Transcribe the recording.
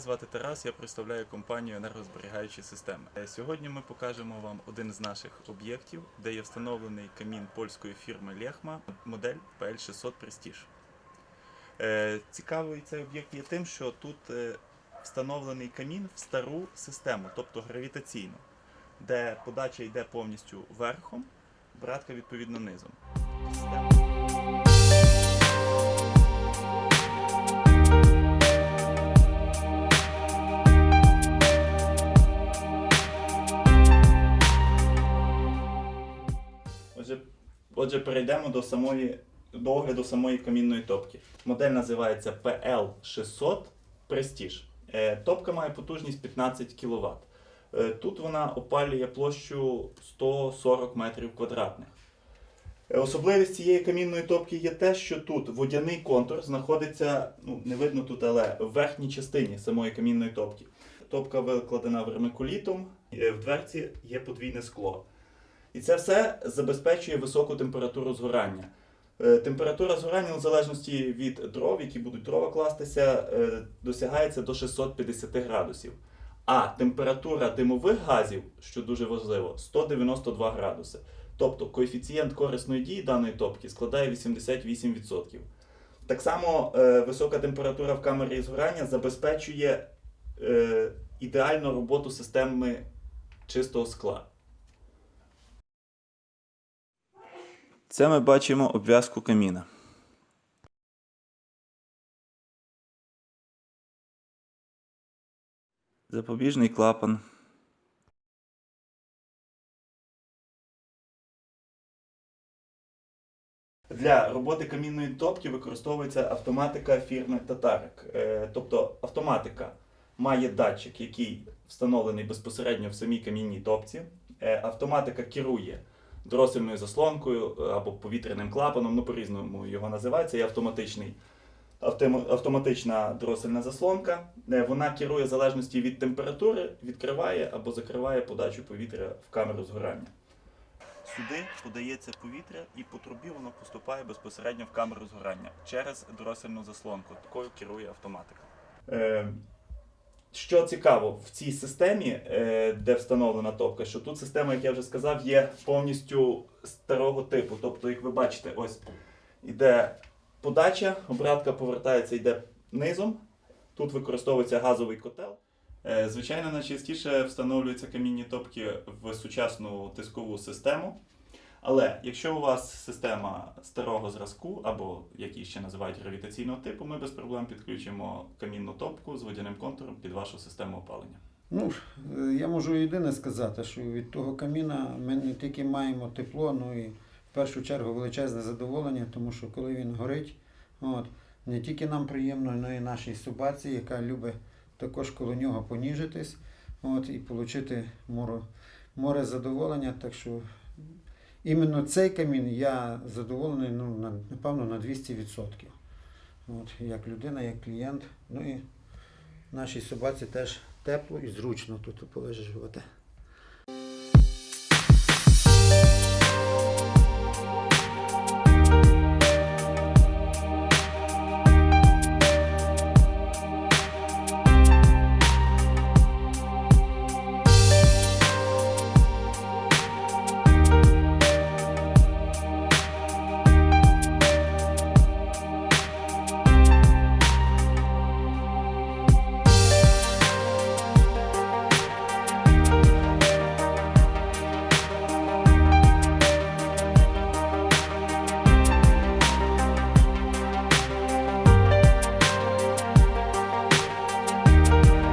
звати Тарас, я представляю компанію енергозберігаючі системи. Е, Сьогодні ми покажемо вам один з наших об'єктів, де є встановлений камін польської фірми Лехма, модель PL600 Prestige. Е, Цікавий цей об'єкт є тим, що тут е, встановлений камін в стару систему, тобто гравітаційну, де подача йде повністю верхом, братка відповідно низом. Отже, перейдемо до самої до огляду самої камінної топки. Модель називається PL600 Prestige. Е, Топка має потужність 15 кВт. Тут вона опалює площу 140 метрів квадратних. Е, Особливість цієї камінної топки є те, що тут водяний контур знаходиться, ну не видно тут, але в верхній частині самої камінної топки. Топка викладена вермикулітом, е, в дверці є подвійне скло. І це все забезпечує високу температуру згорання. Е, Температура згорання, в залежності від дров, які будуть дрова кластися, е, досягається до 650 градусів. А температура димових газів, що дуже важливо, 192 градуси. Тобто коефіцієнт корисної дії даної топки складає 88%. Так само е, висока температура в камері згорання забезпечує ідеальну роботу системи чистого скла. Це ми бачимо обв'язку каміна. Запобіжний клапан. Для роботи камінної топки використовується автоматика фірми Татарик. Е, Тобто автоматика має датчик, який встановлений безпосередньо в самій камінній топці. Е, Автоматика керує дросельною заслонкою е, або повітряним клапаном, ну по-різному його називається, є автоматичний. Автоматична дросельна заслонка. Е, Вона керує в залежності від температури, відкриває або закриває подачу повітря в камеру згорання. Сюди подається повітря і по трубі воно поступає безпосередньо в камеру згорання через дросельну заслонку. Такою керує автоматика. Що цікаво, в цій системі, е, де встановлена топка, що тут система, як я вже сказав, є повністю старого типу. Тобто, як ви бачите, ось іде подача, обратка повертається, йде низом. Тут використовується газовий котел. Е, Звичайно, найчастіше встановлюються камінні топки в сучасну тискову систему. Але якщо у вас система старого зразку, або як її ще називають гравітаційного типу, ми без проблем підключимо камінну топку з водяним контуром під вашу систему опалення. Ну, е, я можу єдине сказати, що від того каміна ми не тільки маємо тепло, ну і в першу чергу величезне задоволення, тому що коли він горить, от, не тільки нам приємно, але й нашій собаці, яка любить також коло нього поніжитись от, і отримати море, море задоволення. Так що іменно цей камін я задоволений, ну, на, напевно, на 200%. От, як людина, як клієнт. Ну і нашій собаці теж тепло і зручно тут полежати.